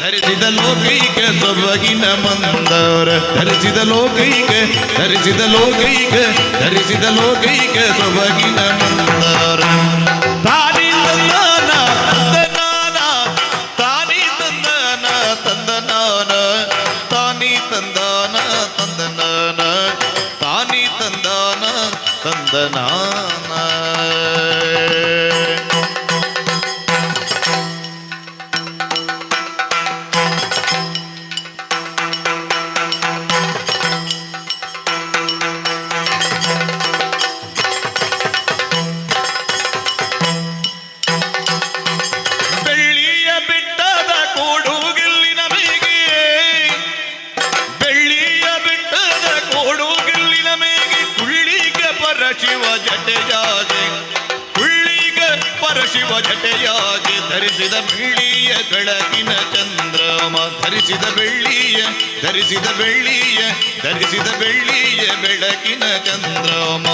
ಧರಿಸಿದ ಲೋಕೈಕ ಸೊಬಗಿನ ಮಂದರ ಧರಿಸಿದ ಲೋಕೈಕ ಧರಿಸಿದ ಲೋಕೈಕ ಧರಿಸಿದ ಲೋಕೈಕ ಸೊಬಗಿನ ಮಂದರ ತಾನಿ ಜಟೆಯಾಗೆ ಧರಿಸಿದ ಬೆಳ್ಳಿಯ ಬೆಳಕಿನ ಚಂದ್ರಮ ಧರಿಸಿದ ಬೆಳ್ಳಿಯ ಧರಿಸಿದ ಬೆಳ್ಳಿಯ ಧರಿಸಿದ ಬೆಳ್ಳಿಯ ಬೆಳಕಿನ ಚಂದ್ರಮ.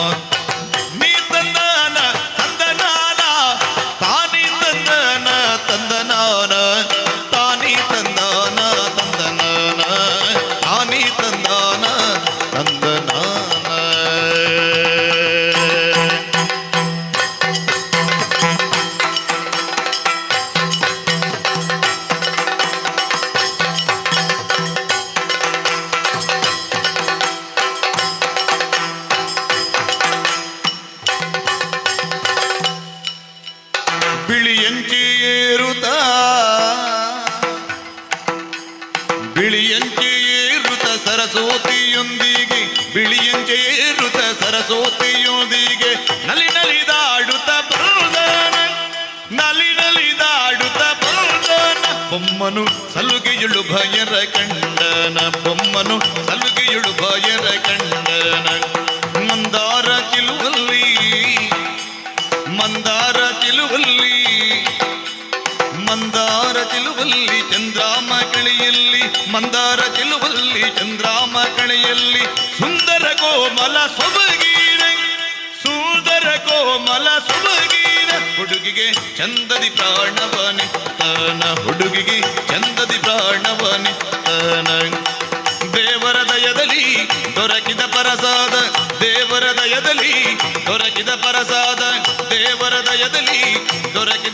ಬಿಳಿಯಂಚಿಯೇರುತ್ತ ಸರಸ್ವತಿಯೊಂದಿಗೆ ಋತ ಸರಸ್ವತಿಯೊಂದಿಗೆ ನಲಿ ನಲಿದಾಡುತ್ತ ಬರುದನ ನಲಿ ನಲಿದಾಡುತ್ತ ಬರುದನ ಬೊಮ್ಮನು ಸಲುಗೆಯುಳು ಭಯರ ಕಂಡನ, ಬೊಮ್ಮನು ಸಲುಗೆಯುಳು ಭಯರ ಕಂಡನ. ಮಂದಾರ ತಿಳುವಲ್ಲಿ ಚಂದ್ರಾಮ ಕಳೆಯಲ್ಲಿ, ಮಂದಾರ ತಿಳುವಲ್ಲಿ ಚಂದ್ರಾಮ ಕಳೆಯಲ್ಲಿ. ಸುಂದರ ಕೋಮಲ ಸೊಬಗೀರ ಸುಂದರ ಕೋಮಲ ಸೊಬಗೀರ ಹುಡುಗಿಗೆ ಚಂದದಿ ಪ್ರಾಣವನಿತ್ತನ ಹುಡುಗಿಗೆ ಚಂದದಿ ಪ್ರಾಣವನಿತ್ತನ ದೇವರ ದಯದಲ್ಲಿ ದೊರಕಿದ ಪರಸಾದ, ದೇವರ ದಯದಲ್ಲಿ ದೊರಕಿದ ಪರಸಾದ, ದೇವರ ದಯದಲ್ಲಿ ದೊರಕಿದ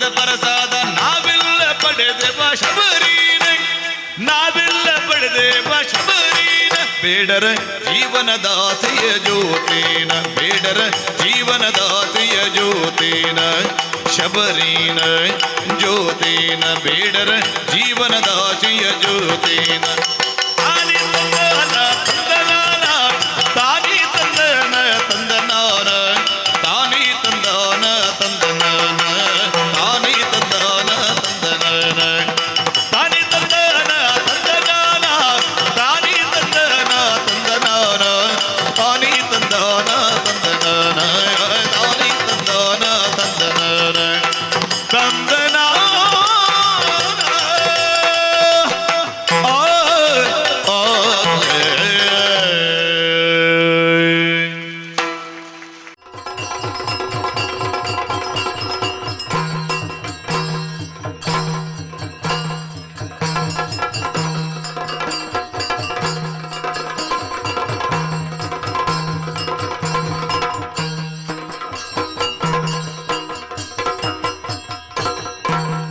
ಶಬರೀನ ನಾವೆಲ್ಲ ಪಡೆದೇವ ಶಬರೀನ ಬೇಡರ ಜೀವನದಾಸೆಯ ಜ್ಯೋತಿನ, ಬೇಡರ ಜೀವನದಾಸೆಯ ಜ್ಯೋತಿನ. ಶಬರೀನ ಜ್ಯೋತಿನ, ಬೇಡರ ಜೀವನದಾಸೆಯ ಜ್ಯೋತಿನ.